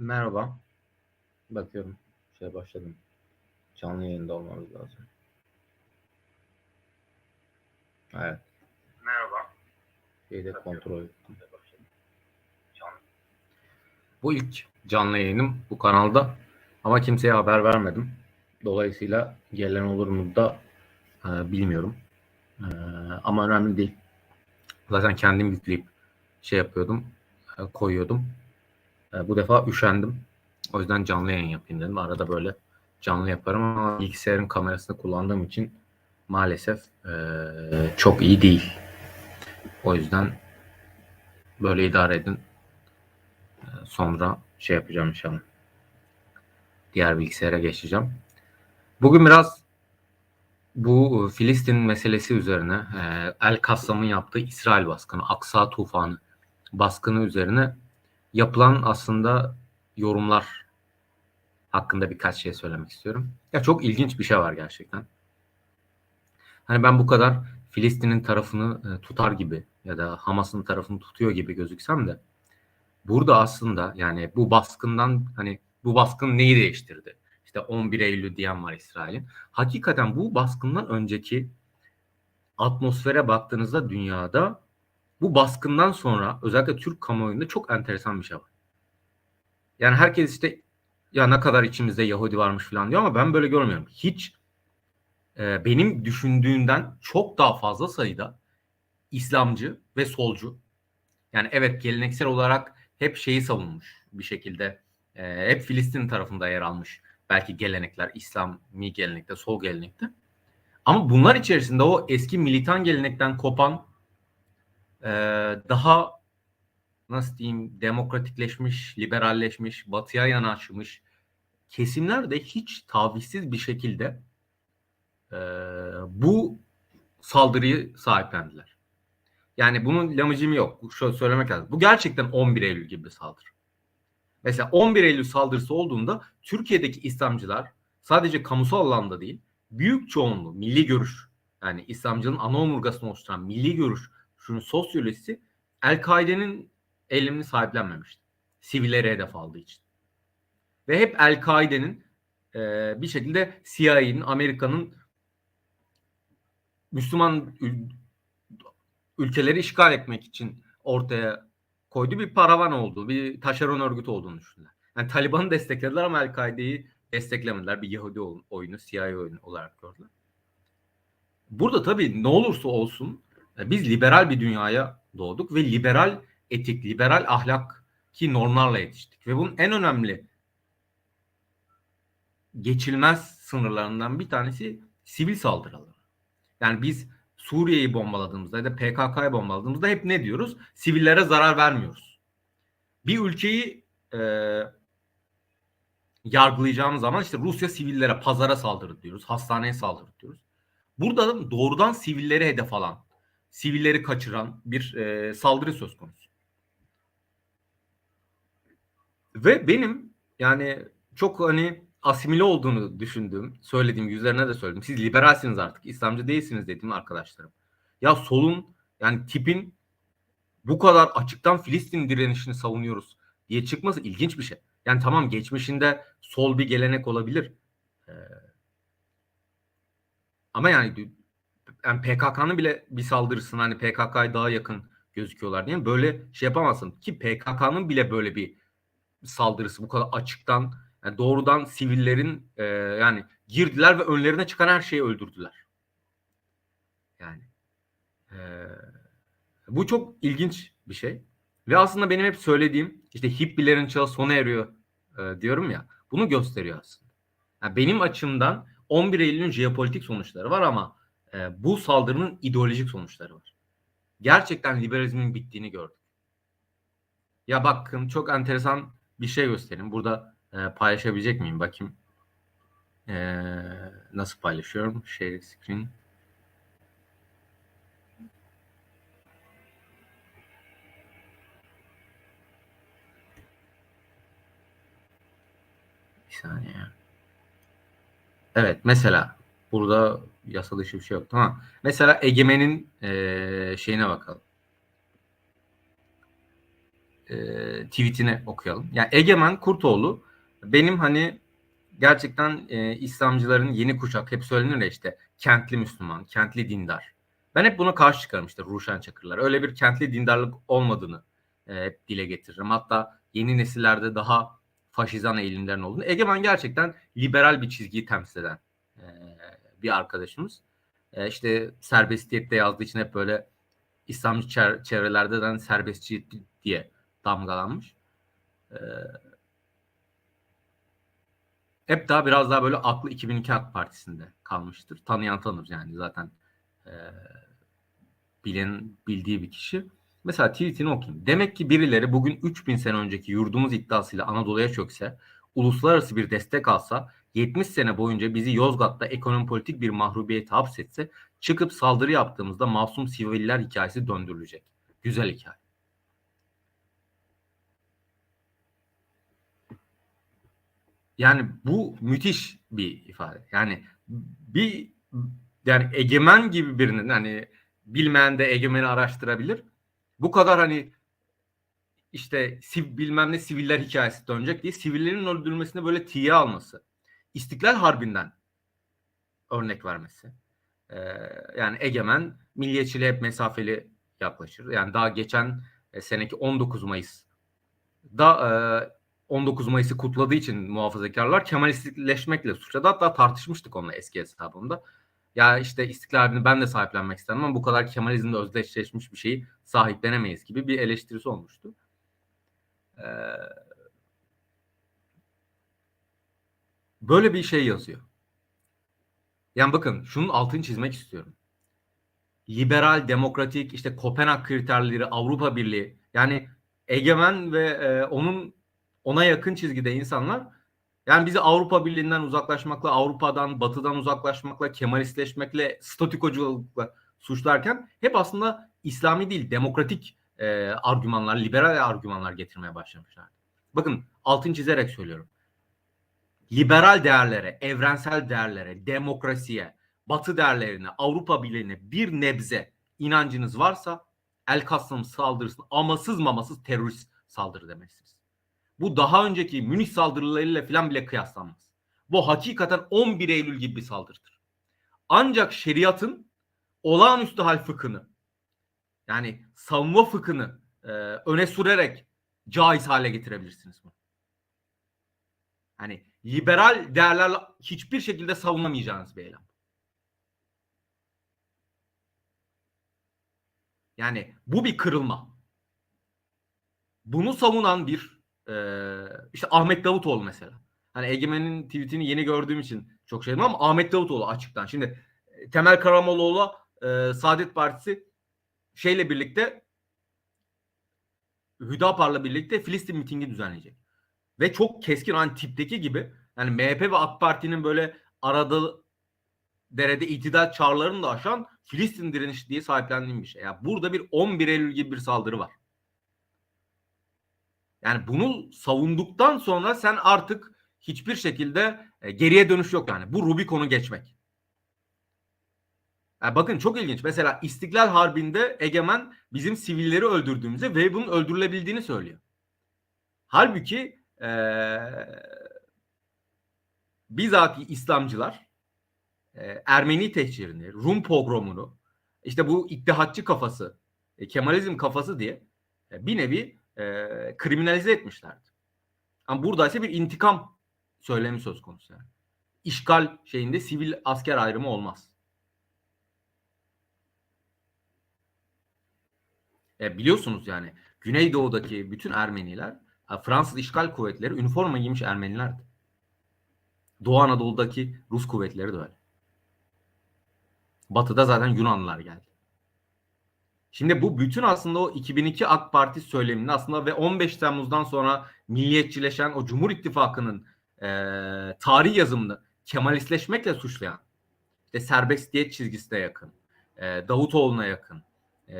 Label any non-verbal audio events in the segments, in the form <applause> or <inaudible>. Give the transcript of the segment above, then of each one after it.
Merhaba. Bakıyorum. Şey başladım. Canlı yayında olmamız lazım. Evet. Merhaba. Şeyi de kontrol ettim. Bu ilk canlı yayınım bu kanalda. Ama kimseye haber vermedim. Dolayısıyla gelen olur mu da e, bilmiyorum. E, ama önemli değil. Zaten kendim yükleyip şey yapıyordum. e, koyuyordum. E, bu defa üşendim. O yüzden canlı yayın yapayım dedim. Arada böyle canlı yaparım ama bilgisayarın kamerasını kullandığım için maalesef e, çok iyi değil. O yüzden böyle idare edin. E, sonra şey yapacağım inşallah. Diğer bilgisayara geçeceğim. Bugün biraz bu Filistin meselesi üzerine e, El Kassam'ın yaptığı İsrail baskını, Aksa tufanı baskını üzerine yapılan aslında yorumlar hakkında birkaç şey söylemek istiyorum. Ya çok ilginç bir şey var gerçekten. Hani ben bu kadar Filistin'in tarafını e, tutar gibi ya da Hamas'ın tarafını tutuyor gibi gözüksem de burada aslında yani bu baskından hani bu baskın neyi değiştirdi? İşte 11 Eylül diyen var İsrail'in. Hakikaten bu baskından önceki atmosfere baktığınızda dünyada bu baskından sonra özellikle Türk kamuoyunda çok enteresan bir şey var. Yani herkes işte ya ne kadar içimizde Yahudi varmış falan diyor ama ben böyle görmüyorum. Hiç e, benim düşündüğümden çok daha fazla sayıda İslamcı ve solcu. Yani evet geleneksel olarak hep şeyi savunmuş bir şekilde. E, hep Filistin tarafında yer almış. Belki gelenekler, İslami gelenekte, sol gelenekte. Ama bunlar içerisinde o eski militan gelenekten kopan e, daha nasıl diyeyim demokratikleşmiş, liberalleşmiş, batıya yanaşmış kesimler de hiç tavizsiz bir şekilde e, bu saldırıyı sahiplendiler. Yani bunun lamıcım yok. Şöyle söylemek lazım. Bu gerçekten 11 Eylül gibi bir saldırı. Mesela 11 Eylül saldırısı olduğunda Türkiye'deki İslamcılar sadece kamusal alanda değil, büyük çoğunluğu milli görüş yani İslamcılığın ana omurgasını oluşturan milli görüş şunun sosyolojisi El-Kaide'nin elimini sahiplenmemişti. Sivillere hedef aldığı için. Ve hep El-Kaide'nin e, bir şekilde CIA'nin, Amerika'nın Müslüman ül- ülkeleri işgal etmek için ortaya koyduğu bir paravan olduğu, bir taşeron örgüt olduğunu düşündüler. Yani Taliban'ı desteklediler ama El-Kaide'yi desteklemediler. Bir Yahudi oyunu, CIA oyunu olarak gördüler. Burada tabii ne olursa olsun biz liberal bir dünyaya doğduk ve liberal etik, liberal ahlak ki normlarla yetiştik. Ve bunun en önemli geçilmez sınırlarından bir tanesi sivil saldırılar. Yani biz Suriye'yi bombaladığımızda ya da PKK'yı bombaladığımızda hep ne diyoruz? Sivillere zarar vermiyoruz. Bir ülkeyi e, yargılayacağımız zaman işte Rusya sivillere, pazara saldırdı diyoruz, hastaneye saldırdı diyoruz. Burada da doğrudan sivilleri hedef alan, sivilleri kaçıran bir e, saldırı söz konusu. Ve benim yani çok hani asimile olduğunu düşündüğüm, söylediğim, yüzlerine de söyledim. Siz liberalsiniz artık, İslamcı değilsiniz dediğim arkadaşlarım. Ya solun yani tipin bu kadar açıktan Filistin direnişini savunuyoruz diye çıkması ilginç bir şey. Yani tamam geçmişinde sol bir gelenek olabilir. Ee, ama yani, yani PKK'nın bile bir saldırısına hani PKK'ya daha yakın gözüküyorlar diye böyle şey yapamazsın. Ki PKK'nın bile böyle bir saldırısı bu kadar açıktan yani doğrudan sivillerin e, yani girdiler ve önlerine çıkan her şeyi öldürdüler. Yani e, bu çok ilginç bir şey. Ve aslında benim hep söylediğim işte hippilerin çağı sona eriyor e, diyorum ya. Bunu gösteriyor aslında. Yani benim açımdan 11 Eylül'ün jeopolitik sonuçları var ama e, bu saldırının ideolojik sonuçları var. Gerçekten liberalizmin bittiğini gördük. Ya bakın çok enteresan bir şey göstereyim. Burada e, paylaşabilecek miyim? Bakayım. E, nasıl paylaşıyorum? Share screen. Bir saniye. Evet mesela burada yasa dışı bir şey yok. Tamam. Mesela Egemen'in e, şeyine bakalım. e, tweetini okuyalım. Yani Egemen Kurtoğlu benim hani gerçekten e, İslamcıların yeni kuşak hep söylenir ya işte kentli Müslüman, kentli dindar. Ben hep buna karşı çıkarım işte Ruşen Çakırlar. Öyle bir kentli dindarlık olmadığını e, hep dile getiririm. Hatta yeni nesillerde daha faşizan eğilimlerin olduğunu. Egemen gerçekten liberal bir çizgiyi temsil eden e, bir arkadaşımız. E, işte serbestiyette yazdığı için hep böyle İslamcı çevrelerde de serbestçi diye damgalanmış. E, hep daha biraz daha böyle aklı 2002 AK Partisi'nde kalmıştır. Tanıyan tanır yani zaten e, bilen bildiği bir kişi. Mesela tweetini okuyayım. Demek ki birileri bugün 3000 sene önceki yurdumuz iddiasıyla Anadolu'ya çökse, uluslararası bir destek alsa, 70 sene boyunca bizi Yozgat'ta ekonomi politik bir mahrubiyete hapsetse, çıkıp saldırı yaptığımızda masum siviller hikayesi döndürülecek. Güzel hikaye. Yani bu müthiş bir ifade. Yani bir yani egemen gibi birinin hani bilmeyen de egemeni araştırabilir. Bu kadar hani işte siv, bilmem ne siviller hikayesi dönecek diye sivillerin öldürülmesine böyle tiye alması. İstiklal Harbi'nden örnek vermesi. Ee, yani egemen milliyetçiliğe hep mesafeli yaklaşır. Yani daha geçen e, seneki 19 Mayıs da e, 19 Mayıs'ı kutladığı için muhafazakarlar Kemalistleşmekle suçladı. Hatta tartışmıştık onunla eski hesabında. Ya işte istiklalini ben de sahiplenmek istedim ama bu kadar Kemalizmle özdeşleşmiş bir şeyi sahiplenemeyiz gibi bir eleştirisi olmuştu. Ee, böyle bir şey yazıyor. Yani bakın şunun altını çizmek istiyorum. Liberal, demokratik, işte Kopenhag kriterleri, Avrupa Birliği yani egemen ve e, onun ona yakın çizgide insanlar yani bizi Avrupa Birliği'nden uzaklaşmakla, Avrupa'dan, Batı'dan uzaklaşmakla, Kemalistleşmekle, statikoculukla suçlarken hep aslında İslami değil, demokratik e, argümanlar, liberal argümanlar getirmeye başlamışlar. Bakın altın çizerek söylüyorum. Liberal değerlere, evrensel değerlere, demokrasiye, Batı değerlerine, Avrupa Birliği'ne bir nebze inancınız varsa El Kasım saldırısını amasız mamasız terörist saldırı demezsiniz. Bu daha önceki Münih saldırılarıyla falan bile kıyaslanmaz. Bu hakikaten 11 Eylül gibi bir saldırıdır. Ancak şeriatın olağanüstü hal fıkhını yani savunma fıkhını e, öne sürerek caiz hale getirebilirsiniz bunu. Hani liberal değerlerle hiçbir şekilde savunamayacağınız bir eylem. Yani bu bir kırılma. Bunu savunan bir e, işte Ahmet Davutoğlu mesela. Hani Egemen'in tweetini yeni gördüğüm için çok şeydim ama Ahmet Davutoğlu açıktan. Şimdi Temel Karamoğlu'la e, Saadet Partisi şeyle birlikte Hüdapar'la birlikte Filistin mitingi düzenleyecek. Ve çok keskin hani tipteki gibi yani MHP ve AK Parti'nin böyle arada derede itidal çağrılarını da aşan Filistin direnişi diye sahiplendiğim bir şey. Yani burada bir 11 Eylül gibi bir saldırı var. Yani bunu savunduktan sonra sen artık hiçbir şekilde e, geriye dönüş yok yani. Bu Rubikon'u geçmek. Yani bakın çok ilginç. Mesela İstiklal Harbi'nde Egemen bizim sivilleri öldürdüğümüzde ve bunun öldürülebildiğini söylüyor. Halbuki ee, bizatihi İslamcılar e, Ermeni tehcirini, Rum pogromunu, işte bu ittihatçı kafası, e, Kemalizm kafası diye e, bir nevi e, kriminalize etmişlerdi. Ama burada ise bir intikam söylemi söz konusu. Yani. İşgal şeyinde sivil asker ayrımı olmaz. E, biliyorsunuz yani Güneydoğu'daki bütün Ermeniler Fransız işgal kuvvetleri üniforma giymiş Ermenilerdi. Doğu Anadolu'daki Rus kuvvetleri de öyle. Batı'da zaten Yunanlılar geldi. Şimdi bu bütün aslında o 2002 AK Parti söyleminde aslında ve 15 Temmuz'dan sonra milliyetçileşen o Cumhur İttifakı'nın e, tarih yazımını Kemalistleşmekle suçlayan işte serbestiyet çizgisine yakın, e, Davutoğlu'na yakın, e,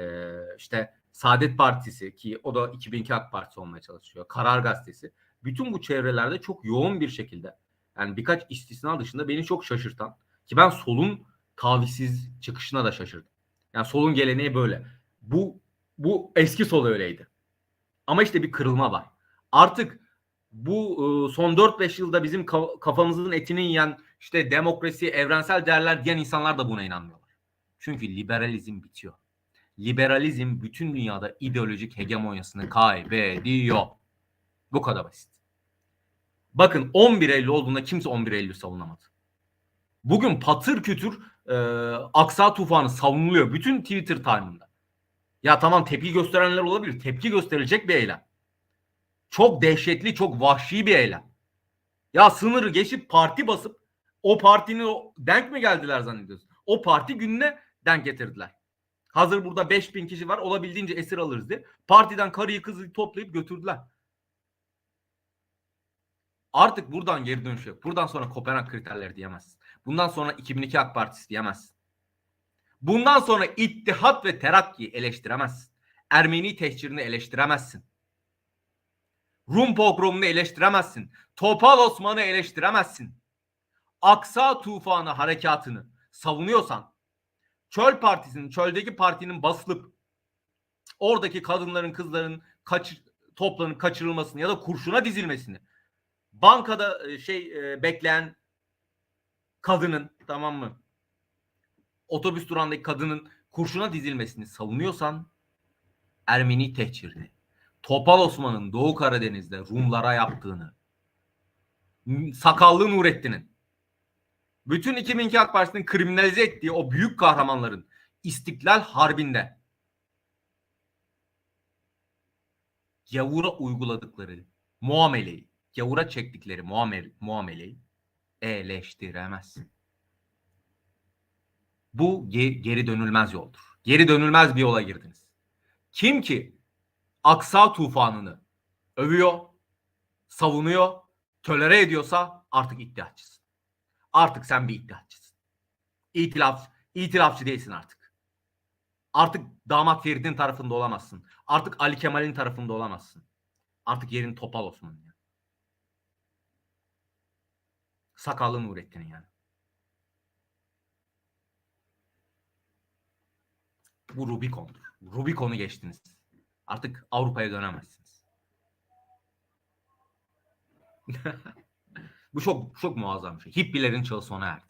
işte Saadet Partisi ki o da 2002 AK Partisi olmaya çalışıyor. Karar Gazetesi. Bütün bu çevrelerde çok yoğun bir şekilde yani birkaç istisna dışında beni çok şaşırtan ki ben solun tavizsiz çıkışına da şaşırdım. Yani solun geleneği böyle. Bu bu eski sol öyleydi. Ama işte bir kırılma var. Artık bu e, son 4-5 yılda bizim kafamızın etini yiyen işte demokrasi, evrensel değerler diyen insanlar da buna inanmıyorlar. Çünkü liberalizm bitiyor. Liberalizm bütün dünyada ideolojik hegemonyasını kaybediyor. Bu kadar basit. Bakın 11 Eylül olduğunda kimse 11 Eylül savunamadı. Bugün patır kütür e, Aksa tufanı savunuluyor. Bütün Twitter time'ında. Ya tamam tepki gösterenler olabilir. Tepki gösterilecek bir eylem. Çok dehşetli, çok vahşi bir eylem. Ya sınırı geçip parti basıp o partinin denk mi geldiler zannediyorsun? O parti gününe denk getirdiler. Hazır burada 5000 kişi var olabildiğince esir alırız diye. Partiden karıyı kızı toplayıp götürdüler. Artık buradan geri dönüş yok. Buradan sonra Kopenhag kriterleri diyemezsin. Bundan sonra 2002 AK Partisi diyemezsin. Bundan sonra ittihat ve terakki eleştiremezsin. Ermeni tehcirini eleştiremezsin. Rum pogromunu eleştiremezsin. Topal Osman'ı eleştiremezsin. Aksa tufanı harekatını savunuyorsan Çöl Partisi'nin, çöldeki partinin basılıp oradaki kadınların, kızların kaç, toplanıp kaçırılmasını ya da kurşuna dizilmesini bankada e, şey e, bekleyen kadının tamam mı? Otobüs durağındaki kadının kurşuna dizilmesini savunuyorsan Ermeni tehcirini, Topal Osman'ın Doğu Karadeniz'de Rumlara yaptığını, Sakallı Nurettin'in bütün 2002 AK Partisi'nin kriminalize ettiği o büyük kahramanların İstiklal Harbi'nde gavura uyguladıkları muameleyi, gavura çektikleri muamele, muameleyi eleştiremezsin. Bu ge- geri dönülmez yoldur. Geri dönülmez bir yola girdiniz. Kim ki Aksa tufanını övüyor, savunuyor, tölere ediyorsa artık iddiaçısın. Artık sen bir iddiatçısın. İtilaf, itilafçı değilsin artık. Artık damat Ferid'in tarafında olamazsın. Artık Ali Kemal'in tarafında olamazsın. Artık yerin Topal Osman'ın yani. Sakallı Nurettin'in yani. Bu Rubikon'dur. Rubikon'u geçtiniz. Artık Avrupa'ya dönemezsiniz. <laughs> Bu çok çok muazzam bir şey. Hippilerin çağı sona erdi.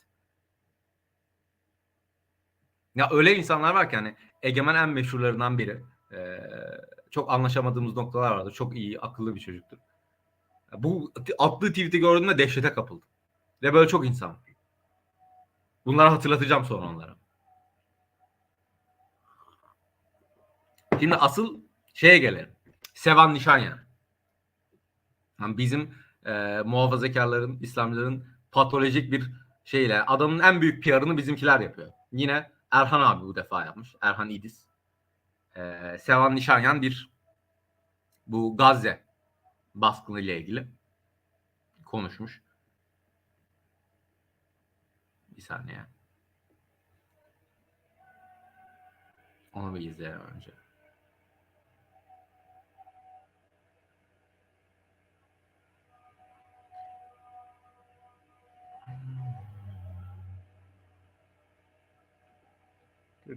Ya öyle insanlar var ki hani Egemen en meşhurlarından biri. Ee, çok anlaşamadığımız noktalar vardı. Çok iyi, akıllı bir çocuktur. Bu attığı tweet'i gördüğümde dehşete kapıldım. Ve böyle çok insan. Bunları hatırlatacağım sonra onlara. Şimdi asıl şeye gelelim. Sevan Nişanyan. Yani bizim e, muhafazakarların, İslamcıların patolojik bir şeyle adamın en büyük PR'ını bizimkiler yapıyor. Yine Erhan abi bu defa yapmış. Erhan İdiz. E, Sevan Nişanyan bir bu Gazze baskını ile ilgili konuşmuş. Bir saniye. Onu bir izleyelim önce.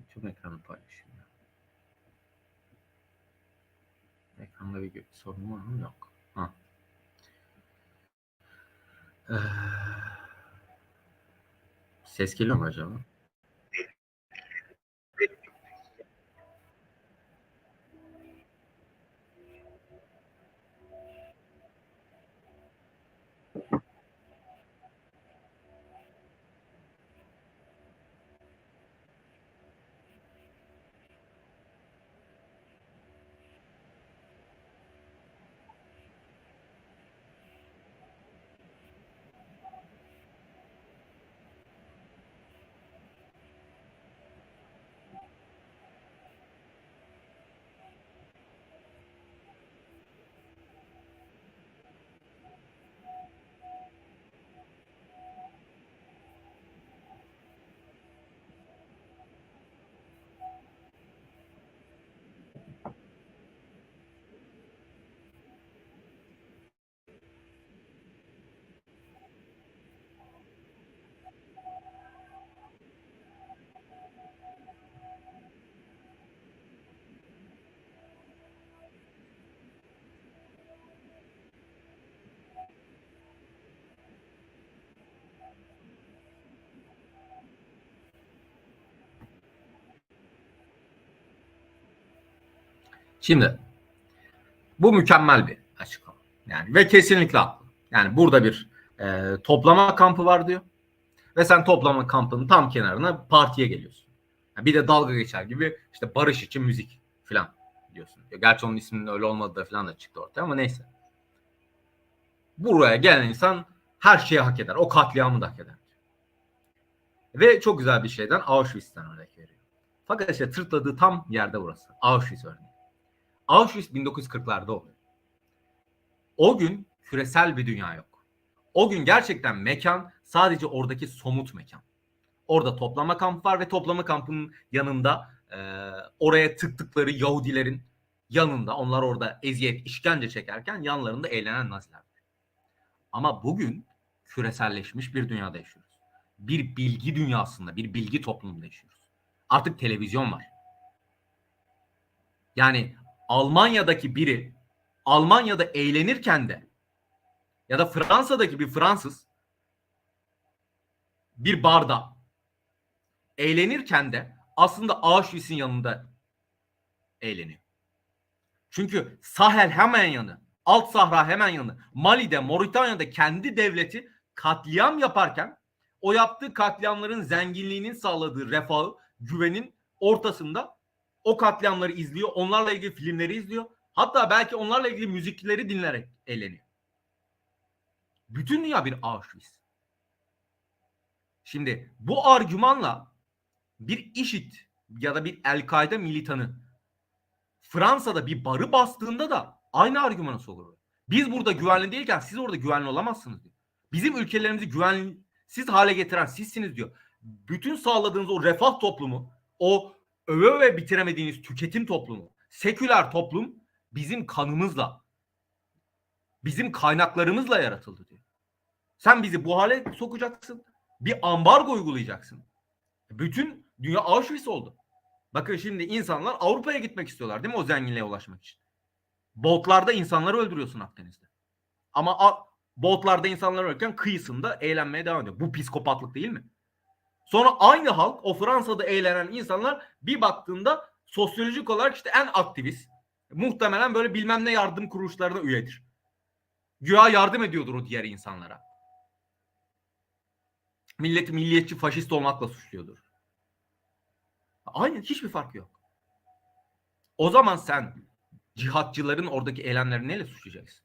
Tüm ekranı paylaşayım. Ekranda bir sorun var mı? Yok. Ha. Ee, ses geliyor mu acaba? Şimdi bu mükemmel bir açıklama. Yani ve kesinlikle haklı. Yani burada bir e, toplama kampı var diyor. Ve sen toplama kampının tam kenarına partiye geliyorsun. Yani bir de dalga geçer gibi işte barış için müzik falan diyorsun. Gerçi onun isminin öyle olmadığı da falan da çıktı ortaya ama neyse. Buraya gelen insan her şeyi hak eder. O katliamı da hak eder. Ve çok güzel bir şeyden Auschwitz'ten örnek veriyor. Fakat işte tırtladığı tam yerde burası. Auschwitz örneği. Auschwitz 1940'larda oluyor. O gün küresel bir dünya yok. O gün gerçekten mekan sadece oradaki somut mekan. Orada toplama kampı var ve toplama kampının yanında e, oraya tıktıkları Yahudilerin yanında onlar orada eziyet, işkence çekerken yanlarında eğlenen Naziler. Ama bugün küreselleşmiş bir dünyada yaşıyoruz. Bir bilgi dünyasında, bir bilgi toplumunda yaşıyoruz. Artık televizyon var. Yani Almanya'daki biri Almanya'da eğlenirken de ya da Fransa'daki bir Fransız bir barda eğlenirken de aslında Auschwitz'in yanında eğleniyor. Çünkü Sahel hemen yanı, Alt Sahra hemen yanı. Mali'de, Moritanya'da kendi devleti katliam yaparken o yaptığı katliamların zenginliğinin sağladığı refahı, güvenin ortasında o katliamları izliyor. Onlarla ilgili filmleri izliyor. Hatta belki onlarla ilgili müzikleri dinlerek eğleniyor. Bütün dünya bir Auschwitz. Şimdi bu argümanla bir IŞİD ya da bir El-Kaide militanı Fransa'da bir barı bastığında da aynı argümanı soruyor. Biz burada güvenli değilken siz orada güvenli olamazsınız diyor. Bizim ülkelerimizi güvensiz hale getiren sizsiniz diyor. Bütün sağladığınız o refah toplumu, o öve öve bitiremediğiniz tüketim toplumu, seküler toplum bizim kanımızla, bizim kaynaklarımızla yaratıldı diyor. Sen bizi bu hale sokacaksın. Bir ambargo uygulayacaksın. Bütün dünya Auschwitz oldu. Bakın şimdi insanlar Avrupa'ya gitmek istiyorlar değil mi o zenginliğe ulaşmak için? Botlarda insanları öldürüyorsun Akdeniz'de. Ama botlarda insanlar ölürken kıyısında eğlenmeye devam ediyor. Bu psikopatlık değil mi? Sonra aynı halk o Fransa'da eğlenen insanlar bir baktığında sosyolojik olarak işte en aktivist. Muhtemelen böyle bilmem ne yardım kuruluşlarına üyedir. Güya yardım ediyordur o diğer insanlara. Milleti milliyetçi faşist olmakla suçluyordur. Aynı hiçbir fark yok. O zaman sen cihatçıların oradaki eylemlerini neyle suçlayacaksın?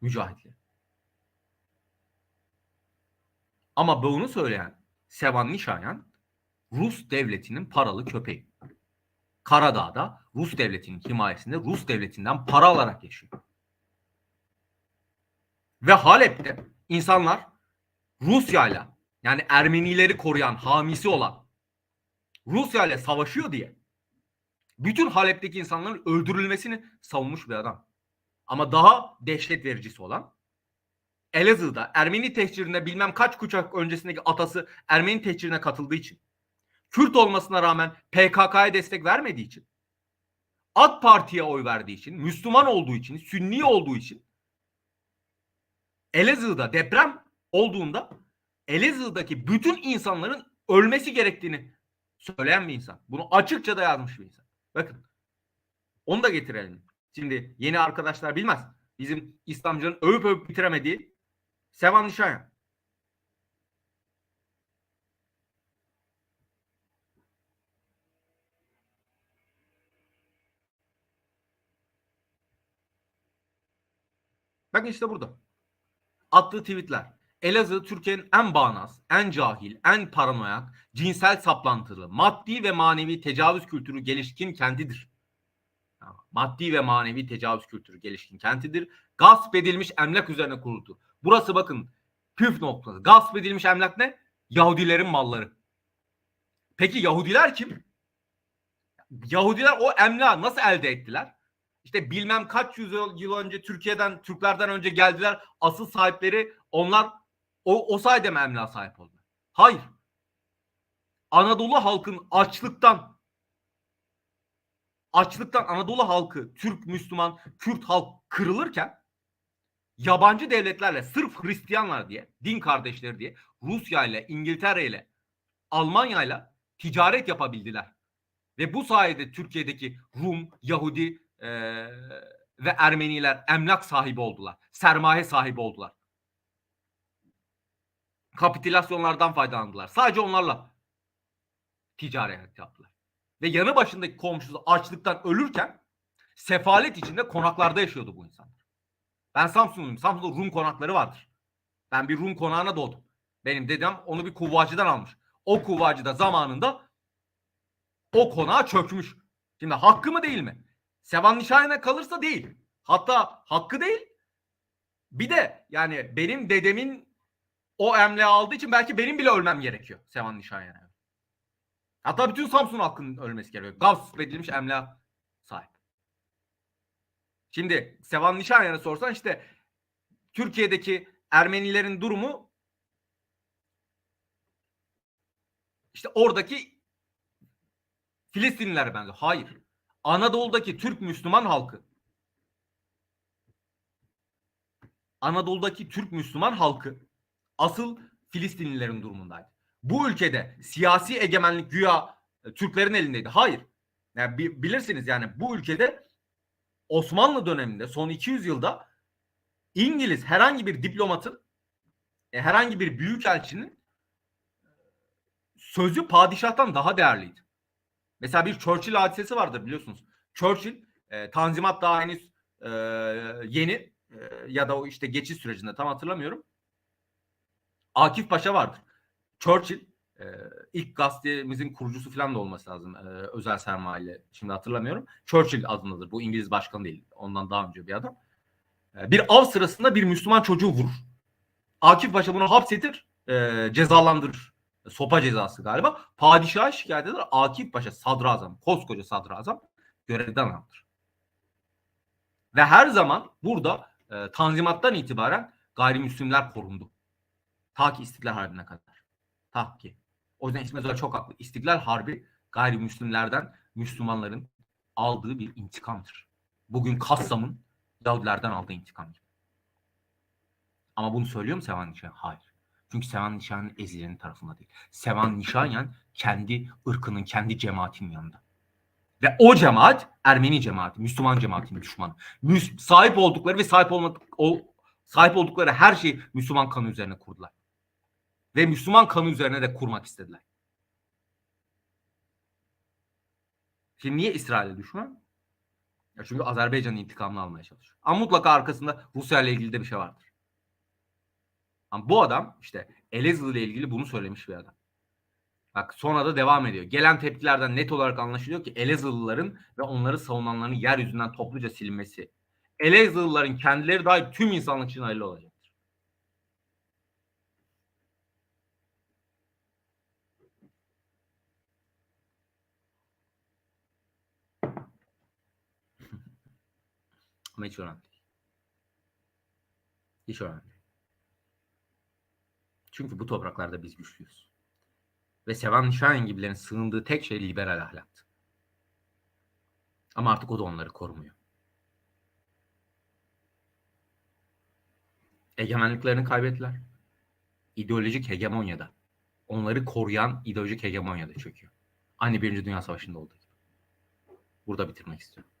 Mücahitleri. Ama bunu söyleyen Sevan Nişayan Rus devletinin paralı köpeği. Karadağ'da Rus devletinin himayesinde Rus devletinden para alarak yaşıyor. Ve Halep'te insanlar Rusya'yla yani Ermenileri koruyan, hamisi olan Rusya ile savaşıyor diye bütün Halep'teki insanların öldürülmesini savunmuş bir adam. Ama daha dehşet vericisi olan Elazığ'da Ermeni tehcirine bilmem kaç kuşak öncesindeki atası Ermeni tehcirine katıldığı için Kürt olmasına rağmen PKK'ya destek vermediği için AK Parti'ye oy verdiği için Müslüman olduğu için Sünni olduğu için Elazığ'da deprem olduğunda Elazığ'daki bütün insanların ölmesi gerektiğini söyleyen bir insan. Bunu açıkça da yazmış bir insan. Bakın. Onu da getirelim. Şimdi yeni arkadaşlar bilmez. Bizim İslamcının övüp övüp bitiremediği Sevan Nişanyan. Bakın işte burada. Attığı tweetler. Elazığ Türkiye'nin en bağnaz, en cahil, en paranoyak, cinsel saplantılı, maddi ve manevi tecavüz kültürü gelişkin kentidir. Maddi ve manevi tecavüz kültürü gelişkin kentidir. Gasp edilmiş emlak üzerine kuruldu. Burası bakın püf noktası. Gasp edilmiş emlak ne? Yahudilerin malları. Peki Yahudiler kim? Yahudiler o emlağı nasıl elde ettiler? İşte bilmem kaç yüzyıl yıl önce Türkiye'den, Türklerden önce geldiler. Asıl sahipleri onlar o, o sayede mi emlağa sahip oldu? Hayır. Anadolu halkın açlıktan açlıktan Anadolu halkı, Türk, Müslüman, Kürt halk kırılırken yabancı devletlerle sırf Hristiyanlar diye, din kardeşleri diye Rusya ile, İngiltere ile, Almanya ile ticaret yapabildiler. Ve bu sayede Türkiye'deki Rum, Yahudi, e, ve Ermeniler emlak sahibi oldular. Sermaye sahibi oldular. Kapitülasyonlardan faydalandılar. Sadece onlarla ticaret yaptılar. Ve yanı başındaki komşusu açlıktan ölürken sefalet içinde konaklarda yaşıyordu bu insanlar. Ben Samsunluyum. Samsun'da Rum konakları vardır. Ben bir Rum konağına doğdum. Benim dedem onu bir kuvvacıdan almış. O kuvvacı da zamanında o konağa çökmüş. Şimdi hakkı mı değil mi? Sevan Nişanı'na kalırsa değil. Hatta hakkı değil. Bir de yani benim dedemin o emleği aldığı için belki benim bile ölmem gerekiyor Sevan Nişanı'na. Hatta bütün Samsun halkının ölmesi gerekiyor. Gasp edilmiş sahip. Şimdi Sevan Nişanyan'a sorsan işte Türkiye'deki Ermenilerin durumu işte oradaki Filistinliler benziyor. Hayır. Anadolu'daki Türk Müslüman halkı Anadolu'daki Türk Müslüman halkı asıl Filistinlilerin durumundaydı. Bu ülkede siyasi egemenlik güya Türklerin elindeydi. Hayır. Yani bi- bilirsiniz yani bu ülkede Osmanlı döneminde son 200 yılda İngiliz herhangi bir diplomatın e, herhangi bir büyükelçinin sözü padişahtan daha değerliydi. Mesela bir Churchill hadisesi vardır biliyorsunuz. Churchill e, Tanzimat daha henüz e, yeni e, ya da o işte geçiş sürecinde tam hatırlamıyorum. Akif Paşa vardır. Churchill e, ilk gazetemizin kurucusu falan da olması lazım. E, özel sermayeli şimdi hatırlamıyorum. Churchill adındadır. Bu İngiliz başkanı değil. Ondan daha önce bir adam. E, bir av sırasında bir Müslüman çocuğu vurur. Akif Paşa bunu hapsetir, e, cezalandırır. Sopa cezası galiba. Padişaha şikayet eder. Akif Paşa sadrazam, koskoca sadrazam görevden alır. Ve her zaman burada e, Tanzimat'tan itibaren gayrimüslimler korundu. Ta ki İstiklal Harbi'ne kadar. Ta ki. O yüzden İsmet Özel çok haklı. İstiklal Harbi gayrimüslimlerden Müslümanların aldığı bir intikamdır. Bugün Kassam'ın Yahudilerden aldığı intikam gibi. Ama bunu söylüyor mu Sevan Nişanyan? Hayır. Çünkü Sevan Nişanyan ezilenin tarafında değil. Sevan Nişanyan kendi ırkının, kendi cemaatinin yanında. Ve o cemaat Ermeni cemaati, Müslüman cemaatinin düşmanı. Müs- sahip oldukları ve sahip olmadık o sahip oldukları her şeyi Müslüman kanı üzerine kurdular. Ve Müslüman kanı üzerine de kurmak istediler. Şimdi niye İsrail'e düşman? Ya çünkü Azerbaycan'ın intikamını almaya çalışıyor. Ama mutlaka arkasında Rusya ile ilgili de bir şey vardır. Ama bu adam işte Elazığ ile ilgili bunu söylemiş bir adam. Bak sonra da devam ediyor. Gelen tepkilerden net olarak anlaşılıyor ki Elazığlıların ve onları savunanların yeryüzünden topluca silinmesi. Elazığlıların kendileri dahil tüm insanlık için hayırlı olacaktır. Ama hiç önemli değil. Hiç önemli değil. Çünkü bu topraklarda biz güçlüyüz. Ve Sevan Nişanyan gibilerin sığındığı tek şey liberal ahlaktı. Ama artık o da onları korumuyor. Egemenliklerini kaybettiler. İdeolojik hegemonyada. Onları koruyan ideolojik hegemonyada çöküyor. Aynı Birinci Dünya Savaşı'nda olduğu gibi. Burada bitirmek istiyorum.